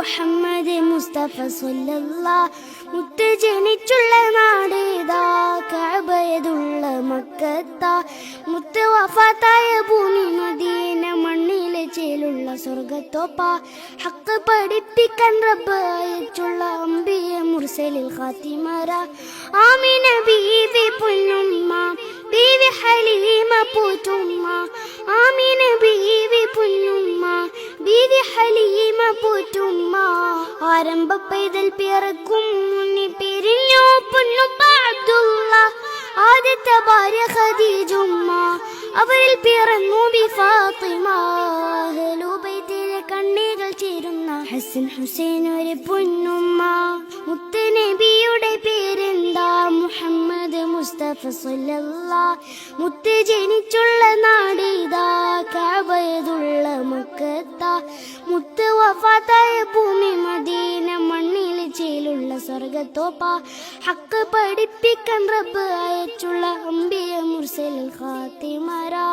മുഹമ്മദ് മുസ്തഫ സല്ലല്ലാ മുത്ത് ജനിച്ചുള്ള നാടേതാ കഅബയതുള്ള മക്കത്താ. മുത്ത് വഫാത്തായ ഭൂമി മദീന മണ്ണിലെ ചേലുള്ള സ്വർഗത്തോപ്പ ഹക്ക് പഠിപ്പിക്കാൻ റബ്ബ് അയച്ചുള്ള അമ്പിയ മുർസലിൽ ഖാത്തിമറ ആമിന ബീവി പൊന്നുമ്മ ബീവി ഹലീമ പൂറ്റുമ്മ. ആമിന ബീവി പൊന്നുമ്മ ബീവി ഹലീമ പൂറ്റുമ്മ. ആരംഭ പൈതൽ പിറക്കും മുന്നി പിരിഞ്ഞു പൊന്നുപ്പ അബ്ദുള്ള ആദ്യത്തെ ഭാര്യ ഖദീജുമ്മ. അവരിൽ പിറന്നു ബി ഫാത്തിമ. കണ്ണീകൾ ചേരുന്ന ഹസൻ ഹുസൈൻ ഒരു പൊന്നുമ്മ. മുത്ത് നബിയുടെ പേരെന്താ? മുഹമ്മദ് മുസ്തഫ സുല്ല മുത്ത് ജനിച്ചുള്ള നാടിതാ സ്വർഗത്തോപ്പ ഹക്ക് പഠിപ്പിക്കാൻ റബ്ബ് അയച്ചുള്ള അമ്പിയ മുർസൽ ഖാത്തിമരാ.